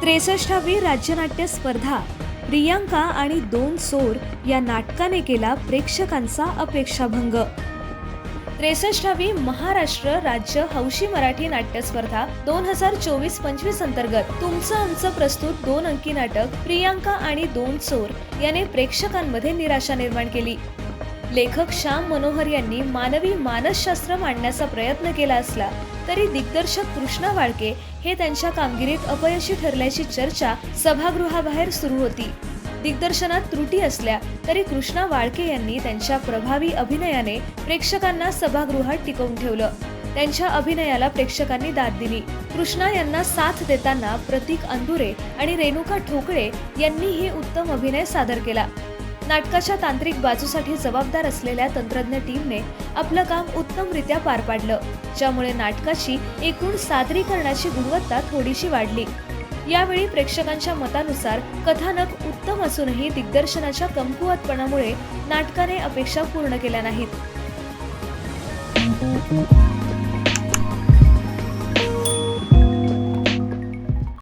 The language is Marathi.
त्रेसष्टावी राज्यनाट्य स्पर्धा. प्रियांका आणि दोन सोर या नाटकाने केला प्रेक्षकांचा अपेक्षाभंग. त्रेसष्टावी महाराष्ट्र राज्य हौशी मराठी नाट्य स्पर्धा दोन हजार चोवीस पंचवीस अंतर्गत. तुमचं आमचं प्रस्तुत दोन अंकी नाटक प्रियांका आणि दोन चोर याने प्रेक्षकांमध्ये निराशा निर्माण केली. लेखक श्याम मनोहर यांनी मानवी मानसशास्त्र मांडण्याचा प्रयत्न केला असला तरी दिग्दर्शक कृष्णा वाळके हे त्यांच्या कामगिरीत अपयशी ठरल्याची चर्चा सभागृहाबाहेर सुरू होती. दिग्दर्शनात त्रुटी असल्या तरी कृष्णा वाळके यांनी त्यांच्या प्रभावी अभिनयाने प्रेक्षकांना सभागृहात टिकवून ठेवलं. त्यांच्या अभिनयाला प्रेक्षकांनी दाद दिली. कृष्णा यांना साथ देताना प्रतीक अंदुरे आणि रेणुका ठोकळे यांनीही उत्तम अभिनय सादर केला. नाटकाच्या तांत्रिक बाजूसाठी जबाबदार असलेल्या तंत्रज्ञ टीमने आपलं काम उत्तमरित्या पार पाडलं ज्यामुळे नाटकाची एकूण सादरीकरणाची गुणवत्ता थोडीशी वाढली. यावेळी प्रेक्षकांच्या मतानुसार कथानक उत्तम असूनही दिग्दर्शनाच्या कमकुवतपणामुळे नाटकाने अपेक्षा पूर्ण केल्या नाहीत.